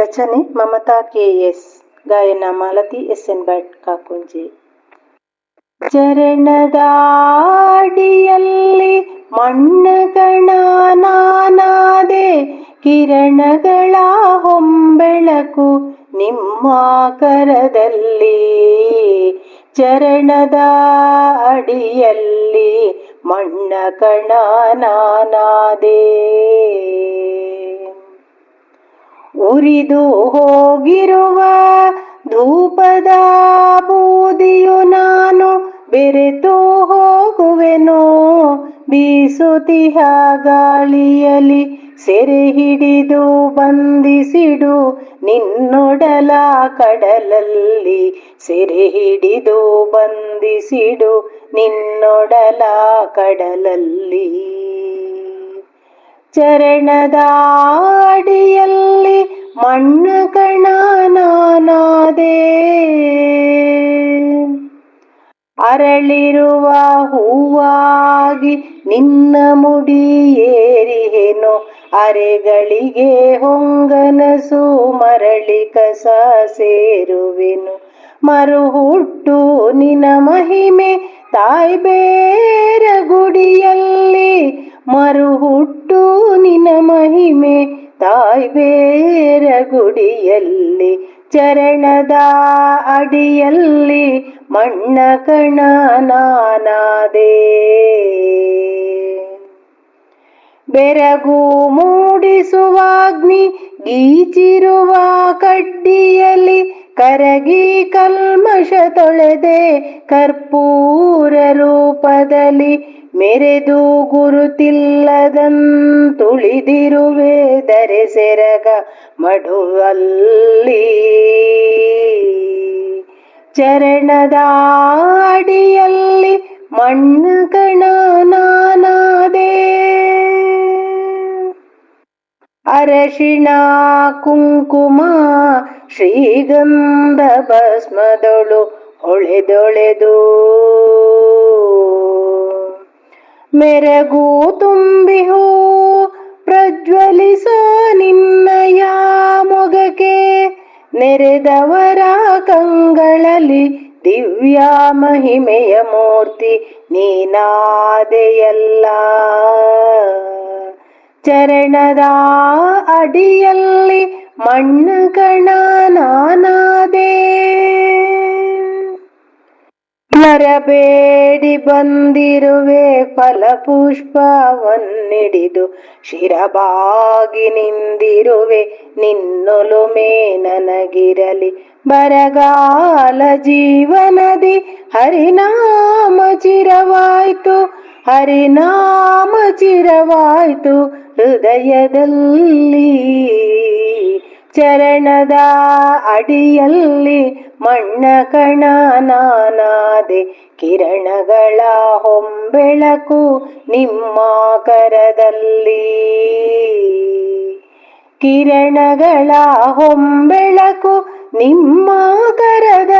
ರಚನೆ Mamata K S ಗಾಯನ Malati S N Bhat Kakunji ಚರಣದಾಡಿಯಲ್ಲಿ ಮಣ್ಣುಗಳ ನಾನಾದೆ ಕಿರಣಗಳ ಹೊಂಬೆಳಕು ನಿಮ್ಮ ಕರದಲ್ಲಿ ಚರಣದ ಅಡಿಯಲ್ಲಿ ಮಣ್ಣ ಕಣ ಉರಿದು ಹೋಗಿರುವ ಧೂಪದ ಬೂದಿಯು ನಾನು ಬೆರೆತು ಹೋಗುವೆನೋ? ಬೀಸುತಿಹ ಗಾಳಿಯಲಿ ಸೆರೆ ಹಿಡಿದು ಬಂಧಿಸಿಡು. ನಿನ್ನೊಡಲ ಕಡಲಲ್ಲಿ ಸೆರೆ ಹಿಡಿದು ಬಂಧಿಸಿಡು. ನಿನ್ನೊಡಲ ಕಡಲಲ್ಲಿ ಚರಣದ ಅಡಿಯಲ್ಲಿ ಮಣ್ಣು ಅರಳಿರುವ ಹೂವಾಗಿ ನಿನ್ನ ಮುಡಿ ಏರಿಹೆನು ಅರೆಗಳಿಗೆ ಹೊಂಗನಸು ಮರಳಿ ಕಸ ಸೇರುವೆನು. ಮರುಹುಟ್ಟು ನಿನ್ನ ಮಹಿಮೆ ತಾಯ್ಬೇರ ಗುಡಿಯಲ್ಲಿ ಚರಣದ ಅಡಿಯಲ್ಲಿ ಮಣ್ಣ ಕಣ ನಾನಾದೆ. ಬೆರಗು ಮೂಡಿಸುವಾಗ್ನಿ ಗೀಚಿರುವ ಕಡ್ಡಿಯಲ್ಲಿ ಕರಗಿ ಕಲ್ಮಶ ತೊಳೆದೆ ಕರ್ಪೂರ ರೂಪದಲ್ಲಿ ಮೆರೆದು ಗುರುತಿಲ್ಲದಂತುಳಿದಿರುವೆ ದರೆ ಸೆರಗ ಮಡುವಲ್ಲಿ. ಚರಣದ ಅಡಿಯಲ್ಲಿ ಮಣ್ಣ ಕಣ ನಾನಾದೆ ಅರಶಿಣ, ಕುಂಕುಮ ಶ್ರೀಗಂಧ ಭಸ್ಮದೊಳು ಹೊಳೆದೊಳೆದು. ಮೆರಗು ತುಂಬಿಹೋ, ಪ್ರಜ್ವಲಿಸೋ ನಿನ್ನಯ ಮೊಗಕ್ಕೆ ನೆರೆದವರ ಕಂಗಳಲ್ಲಿ ದಿವ್ಯ ಮಹಿಮೆಯ ಮೂರ್ತಿ ನೀನಾದೆಯಲ್ಲ. ಚರಣದ ಅಡಿಯಲ್ಲಿ ಮಣ್ಣು ಕಣ ನಾನಾದೆ. ಮರಬೇಡಿ ಬಂದಿರುವೆ ಫಲಪುಷ್ಪವನ್ನಿಡಿದು. ಶಿರಬಾಗಿ ನಿಂದಿರುವೆ ನಿನ್ನೊಲುಮೆ ನನಗಿರಲಿ ಬರಗಾಲ ಜೀವನದಿ ಹರಿನಾಮ ಚಿರವಾಯ್ತು. ಹರಿನಾಮ ಚಿರವಾಯ್ತು. ಹೃದಯದಲ್ಲಿ ಚರಣದ ಅಡಿಯಲ್ಲಿ ಮಣ್ಣ ಕಣ ನಾನಾದೆ ಕಿರಣಗಳ ಹೊಂಬೆಳಕು ನಿಮ್ಮ ಕರದಲ್ಲಿ. ಕಿರಣಗಳ ಹೊಂಬೆಳಕು ನಿಮ್ಮ ಕರ